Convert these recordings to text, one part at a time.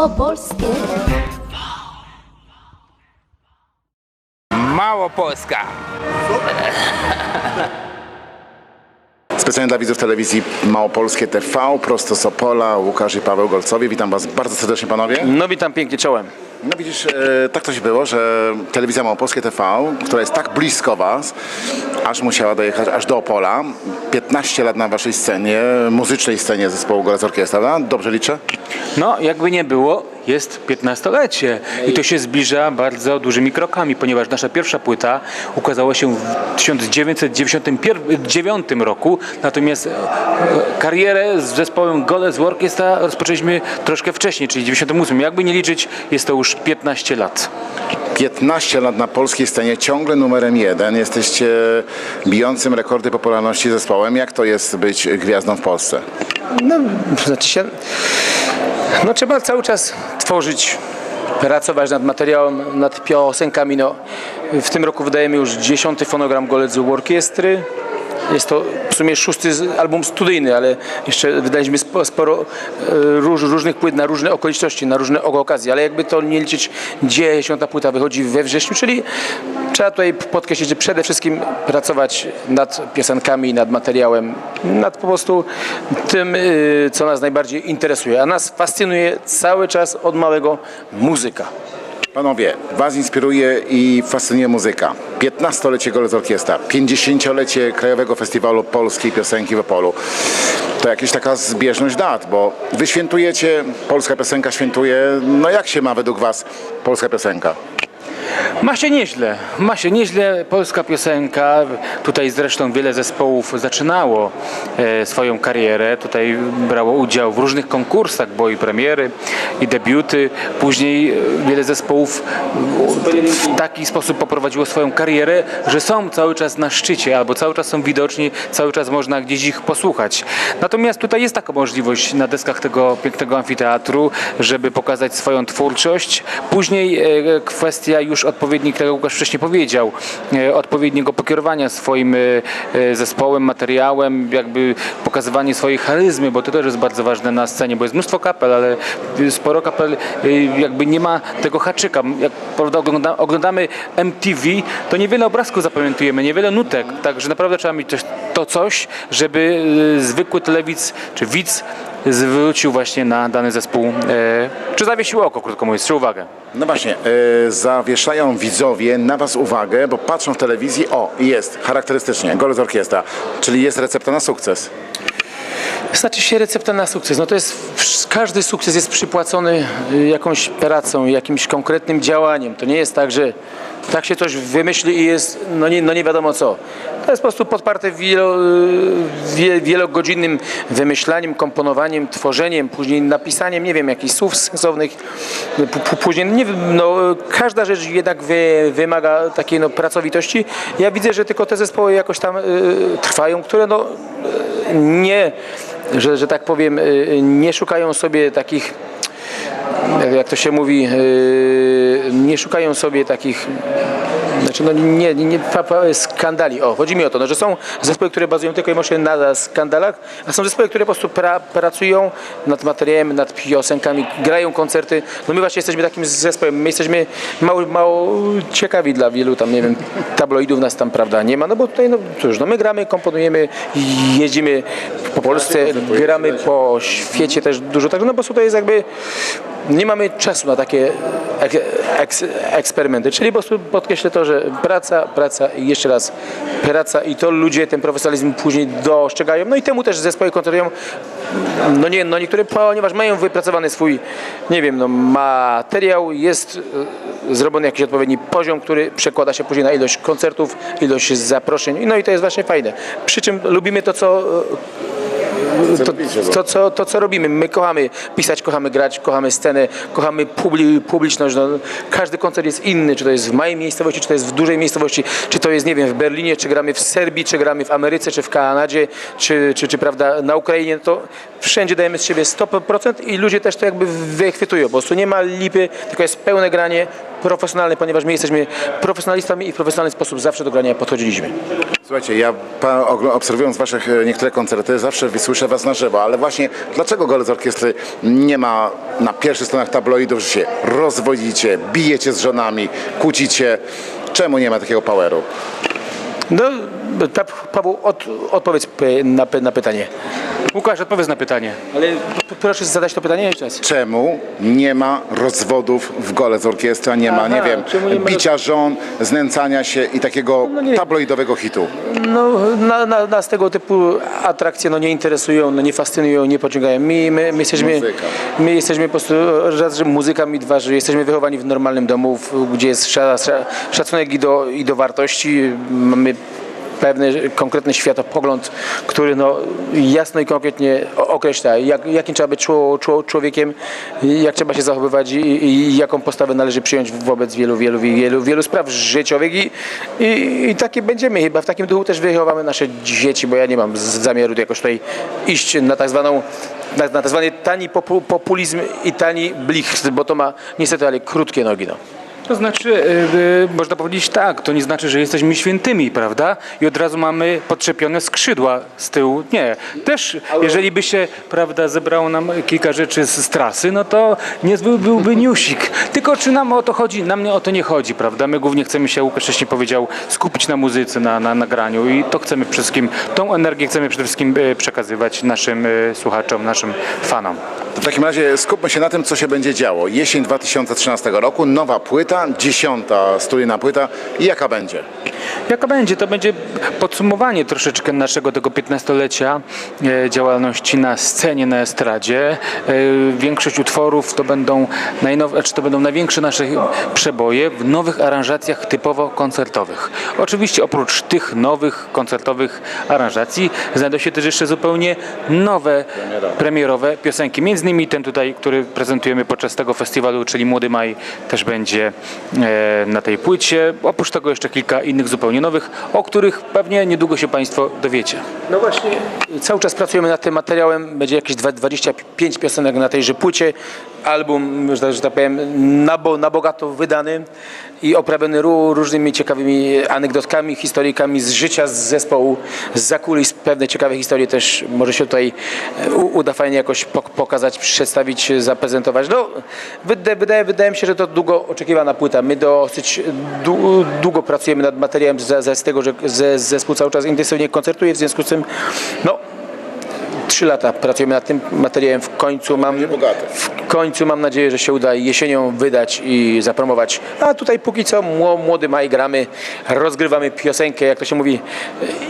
małopolskie. Małopolska. Specjalnie dla widzów telewizji Małopolskie TV, prosto z Opola, Łukasz i Paweł Golcowie. Witam Was bardzo serdecznie panowie. No witam pięknie czołem. No widzisz, e, tak się było, że telewizja Małopolskie TV, która jest tak blisko Was, aż musiała dojechać aż do Opola. 15 lat na Waszej scenie, muzycznej scenie zespołu Golec Orkiestra? Dobrze liczę? No jakby nie było, jest 15-lecie i to się zbliża bardzo dużymi krokami, ponieważ nasza pierwsza płyta ukazała się w 1999 roku, natomiast e, karierę z zespołem Golec Orkiestra rozpoczęliśmy troszkę wcześniej, czyli w 98. Jakby nie liczyć, jest to już 15 lat. 15 lat na polskiej scenie, ciągle numerem jeden. Jesteście bijącym rekordy popularności zespołem. Jak to jest być gwiazdą w Polsce? No, znaczy się, no trzeba cały czas tworzyć, pracować nad materiałem, nad piosenkami. No, w tym roku wydajemy już dziesiąty fonogram Goledzu Orkiestry. Jest to w sumie szósty album studyjny, ale jeszcze wydaliśmy spo- sporo e, róż, różnych płyt na różne okoliczności, na różne okazje, ale jakby to nie liczyć, dziesiąta płyta wychodzi we wrześniu, czyli trzeba tutaj podkreślić, że przede wszystkim pracować nad piosenkami, nad materiałem, nad po prostu tym, y, co nas najbardziej interesuje. A nas fascynuje cały czas od małego muzyka. Panowie, Was inspiruje i fascynuje muzyka. 15-lecie Golec Orkiestra, 50-lecie Krajowego Festiwalu Polskiej Piosenki w Opolu. To jakaś taka zbieżność dat, bo Wy świętujecie, polska piosenka świętuje. No jak się ma według Was polska piosenka? Ma się nieźle, ma się nieźle polska piosenka. Tutaj zresztą wiele zespołów zaczynało e, swoją karierę. Tutaj brało udział w różnych konkursach, bo i premiery, i debiuty. Później e, wiele zespołów w taki sposób poprowadziło swoją karierę, że są cały czas na szczycie, albo cały czas są widoczni, cały czas można gdzieś ich posłuchać. Natomiast tutaj jest taka możliwość na deskach tego pięknego amfiteatru, żeby pokazać swoją twórczość. Później e, kwestia już odpowiednik, tak jak Łukasz wcześniej powiedział, e, odpowiedniego pokierowania swoim e, e, zespołem, materiałem, jakby pokazywanie swojej charyzmy, bo to też jest bardzo ważne na scenie, bo jest mnóstwo kapel, ale sporo kapel jakby nie ma tego haczyka. Jak prawda, ogląda, oglądamy MTV, to niewiele obrazków zapamiętujemy, niewiele nutek, także naprawdę trzeba mieć to coś, żeby zwykły telewidz czy widz zwrócił właśnie na dany zespół, e, czy zawiesił oko, krótko mówiąc, czy uwagę. No właśnie, e, zawieszają widzowie na Was uwagę, bo patrzą w telewizji, o, jest, charakterystycznie, Golec Orkiestra, czyli jest recepta na sukces. Znaczy się recepta na sukces. No to jest, każdy sukces jest przypłacony y, jakąś pracą, jakimś konkretnym działaniem. To nie jest tak, że tak się coś wymyśli i jest no nie, no nie wiadomo co. To jest po prostu podparte wielo, y, wie, wielogodzinnym wymyślaniem, komponowaniem, tworzeniem, później napisaniem, nie wiem, jakichś słów sensownych. Później, nie no, każda rzecz jednak wy, wymaga takiej no, pracowitości. Ja widzę, że tylko te zespoły jakoś tam y, trwają, które no, y, nie, że, że tak powiem, y, nie szukają sobie takich jak to się mówi, yy, nie szukają sobie takich, znaczy no nie, nie, skandali. O, chodzi mi o to, no, że są zespoły, które bazują tylko i wyłącznie na skandalach, a są zespoły, które po prostu pra, pracują nad materiałem, nad piosenkami, grają koncerty. No my właśnie jesteśmy takim zespołem, my jesteśmy mało, mało ciekawi dla wielu tam, nie wiem, tabloidów nas tam, prawda, nie ma, no bo tutaj, no cóż, no my gramy, komponujemy, jeździmy po Polsce, gramy po świecie też dużo, także no po prostu to jest jakby nie mamy czasu na takie ek, eks, eksperymenty, czyli po prostu podkreślę to, że praca, praca i jeszcze raz praca i to ludzie ten profesjonalizm później dostrzegają, no i temu też zespoły kontynuują, no nie, no niektóre, ponieważ mają wypracowany swój, nie wiem, no materiał, jest e, zrobiony jakiś odpowiedni poziom, który przekłada się później na ilość koncertów, ilość zaproszeń, no i to jest właśnie fajne. Przy czym lubimy to, co e, to, to, co, to, co robimy. My kochamy pisać, kochamy grać, kochamy scenę, kochamy publi, publiczność. No, każdy koncert jest inny, czy to jest w małej miejscowości, czy to jest w dużej miejscowości, czy to jest, nie wiem, w Berlinie, czy gramy w Serbii, czy gramy w Ameryce, czy w Kanadzie, czy, czy, czy prawda, na Ukrainie, to wszędzie dajemy z siebie 100% i ludzie też to jakby wychwytują. Po prostu nie ma lipy, tylko jest pełne granie profesjonalne, ponieważ my jesteśmy profesjonalistami i w profesjonalny sposób zawsze do grania podchodziliśmy. Słuchajcie, ja obserwując Wasze e, niektóre koncerty, zawsze wysłyszę Was na żywo, ale właśnie dlaczego Golec Orkiestry nie ma na pierwszych stronach tabloidów, że się rozwodzicie, bijecie z żonami, kłócicie? Czemu nie ma takiego poweru? No, Pa- Paweł, od, odpowiedz na, na pytanie. Łukasz, odpowiedz na pytanie. Ale p- proszę zadać to pytanie jeszcze raz. Czemu nie ma rozwodów w Golec Orkiestra, nie ma, Aha, nie wiem, czemu nie ma- bicia żon, znęcania się i takiego No nie. tabloidowego hitu? No, na, na, nas tego typu atrakcje no, nie interesują, no, nie fascynują, nie pociągają. My, my, my, jesteśmy, Muzyka. my jesteśmy po prostu, raz, że muzyka, mi dwa, że jesteśmy wychowani w normalnym domu, w, gdzie jest sza, sza, szacunek i do, i do wartości. Mamy pewny konkretny światopogląd, który no, jasno i konkretnie określa, jak, jakim trzeba być czło, czło, człowiekiem, jak trzeba się zachowywać i, i jaką postawę należy przyjąć wobec wielu, wielu, wielu, wielu spraw życiowych i, i, i takie będziemy. Chyba w takim duchu też wychowamy nasze dzieci, bo ja nie mam zamiaru jakoś tutaj iść na tak zwaną na, na tak zwany tani popu, populizm i tani blich, bo to ma niestety ale krótkie nogi. No. To znaczy, y, y, można powiedzieć tak, to nie znaczy, że jesteśmy świętymi, prawda? I od razu mamy podczepione skrzydła z tyłu. Nie. Też, jeżeli by się, prawda, zebrało nam kilka rzeczy z, z trasy, no to niezły byłby newsik. Tylko czy nam o to chodzi? Nam nie o to nie chodzi, prawda? My głównie chcemy się, Łukasz wcześniej powiedział, skupić na muzyce, na, na nagraniu i to chcemy przede wszystkim, tą energię chcemy przede wszystkim y, przekazywać naszym słuchaczom, naszym fanom. W takim razie skupmy się na tym, co się będzie działo. Jesień 2013 roku, nowa płyta, dziesiąta studyjna płyta jaka będzie? Jaka będzie? To będzie podsumowanie troszeczkę naszego tego 15-lecia e, działalności na scenie, na estradzie. E, Większość utworów to będą, najnow... znaczy to będą największe nasze przeboje w nowych aranżacjach typowo koncertowych. Oczywiście oprócz tych nowych koncertowych aranżacji znajdą się też jeszcze zupełnie nowe premierowe piosenki. Między innymi ten tutaj, który prezentujemy podczas tego festiwalu, czyli Młody Maj też będzie e, na tej płycie. Oprócz tego jeszcze kilka innych zupełnie nowych, o których pewnie niedługo się Państwo dowiecie. No właśnie, cały czas pracujemy nad tym materiałem. Będzie jakieś dwa- 25 piosenek na tejże płycie. Album, że tak- że tak powiem, na, bo, na bogato wydany i oprawiony ró- różnymi ciekawymi anegdotkami, historyjkami z życia z zespołu, z zakulis. Pewne ciekawe historie też może się tutaj e, uda fajnie jakoś pok- pokazać, przedstawić, zaprezentować. No, wydaje, wydaje, mi się, że to długo oczekiwana płyta. My dosyć dłu- długo pracujemy nad materiałem z, z tego, że ze- zespół cały czas intensywnie koncertuje, w związku z tym no, trzy lata pracujemy nad tym materiałem. W końcu mam, w końcu mam nadzieję, że się uda jesienią wydać i zapromować. A tutaj póki co mło- młody maj gramy, rozgrywamy piosenkę, jak to się mówi,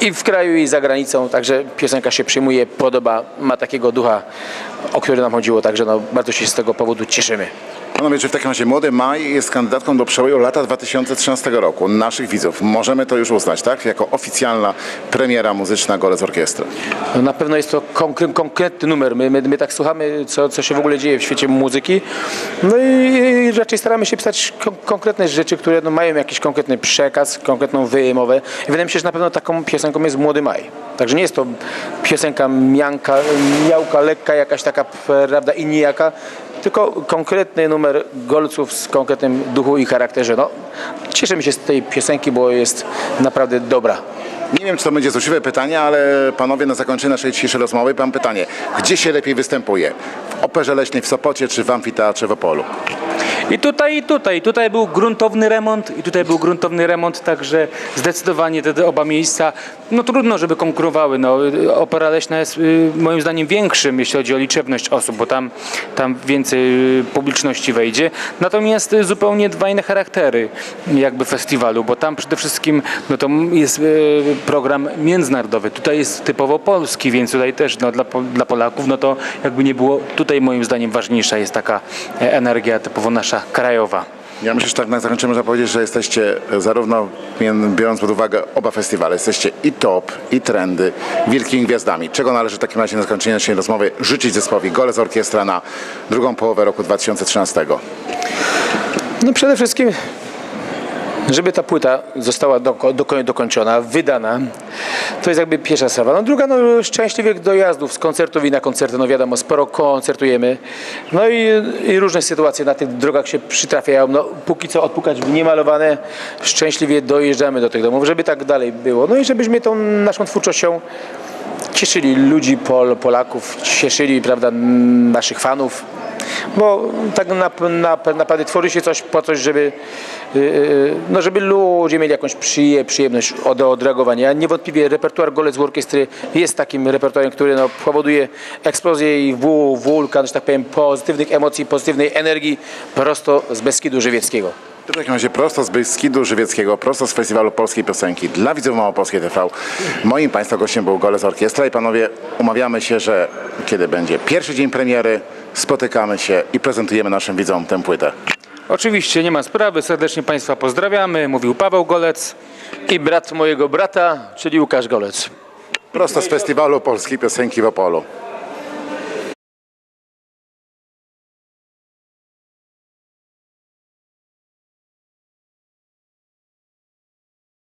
i w kraju, i za granicą. Także piosenka się przyjmuje, podoba, ma takiego ducha, o który nam chodziło. Także no, bardzo się z tego powodu cieszymy. Panowie, czy w takim razie Młody Maj jest kandydatką do przełoju lata 2013 roku? Naszych widzów. Możemy to już uznać, tak? Jako oficjalna premiera muzyczna Golec Orkiestry. No na pewno jest to konkre- konkretny numer. My, my, my tak słuchamy, co, co się w ogóle dzieje w świecie muzyki. No i, i raczej staramy się pisać kon- konkretne rzeczy, które no, mają jakiś konkretny przekaz, konkretną wymowę. I wydaje mi się, że na pewno taką piosenką jest Młody Maj. Także nie jest to piosenka mianka, miałka, lekka, jakaś taka, prawda, i nijaka, tylko konkretny numer golców z konkretnym duchu i charakterze. No, cieszymy się z tej piosenki, bo jest naprawdę dobra. Nie wiem, czy to będzie złośliwe pytanie, ale panowie, na zakończenie naszej dzisiejszej rozmowy mam pytanie. Gdzie się lepiej występuje? W Operze Leśnej w Sopocie czy w Amfiteatrze w Opolu? I tutaj, i tutaj. Tutaj był gruntowny remont i tutaj był gruntowny remont, także zdecydowanie te, oba miejsca, no trudno, żeby konkurowały. No, Opera Leśna jest y, moim zdaniem większym, jeśli chodzi o liczebność osób, bo tam, tam więcej y, publiczności wejdzie. Natomiast y, zupełnie dwa inne charaktery jakby festiwalu, bo tam przede wszystkim no to jest program międzynarodowy. Tutaj jest typowo polski, więc tutaj też no, dla, dla Polaków, no to jakby nie było, tutaj moim zdaniem ważniejsza jest taka e, energia typowo nasza krajowa. Ja myślę, że tak na zakończenie można powiedzieć, że jesteście e, zarówno, biorąc pod uwagę oba festiwale, jesteście i top, i trendy, wielkimi gwiazdami. Czego należy w takim razie na zakończenie naszej rozmowy życzyć zespołowi Golec Orkiestra na drugą połowę roku 2013? No przede wszystkim żeby ta płyta została doko, doko, dokończona, wydana, to jest jakby pierwsza sprawa. No druga, no szczęśliwych dojazdów z koncertów i na koncerty, no wiadomo, sporo koncertujemy. No i, i różne sytuacje na tych drogach się przytrafiają. No póki co odpukać w niemalowane, szczęśliwie dojeżdżamy do tych domów, żeby tak dalej było. No i żebyśmy tą naszą twórczością cieszyli ludzi, Pol, Polaków, cieszyli prawda, naszych fanów, bo tak na, na, naprawdę tworzy się coś po coś, żeby, yy, no żeby ludzie mieli jakąś przyje, przyjemność od odreagowania. Niewątpliwie repertuar Golec orkiestry jest takim repertuarem, który no, powoduje eksplozję i wul, wulkan, że tak powiem, pozytywnych emocji, pozytywnej energii prosto z Beskidu Żywieckiego. W takim razie prosto z Beskidu Żywieckiego, prosto z Festiwalu Polskiej Piosenki dla widzów Małopolskiej TV. Moim Państwa gościem był Golec Orkiestra i panowie umawiamy się, że kiedy będzie pierwszy dzień premiery, spotykamy się i prezentujemy naszym widzom tę płytę. Oczywiście, nie ma sprawy. Serdecznie Państwa pozdrawiamy. Mówił Paweł Golec. I brat mojego brata, czyli Łukasz Golec. Prosto z Festiwalu Polskiej Piosenki w Opolu.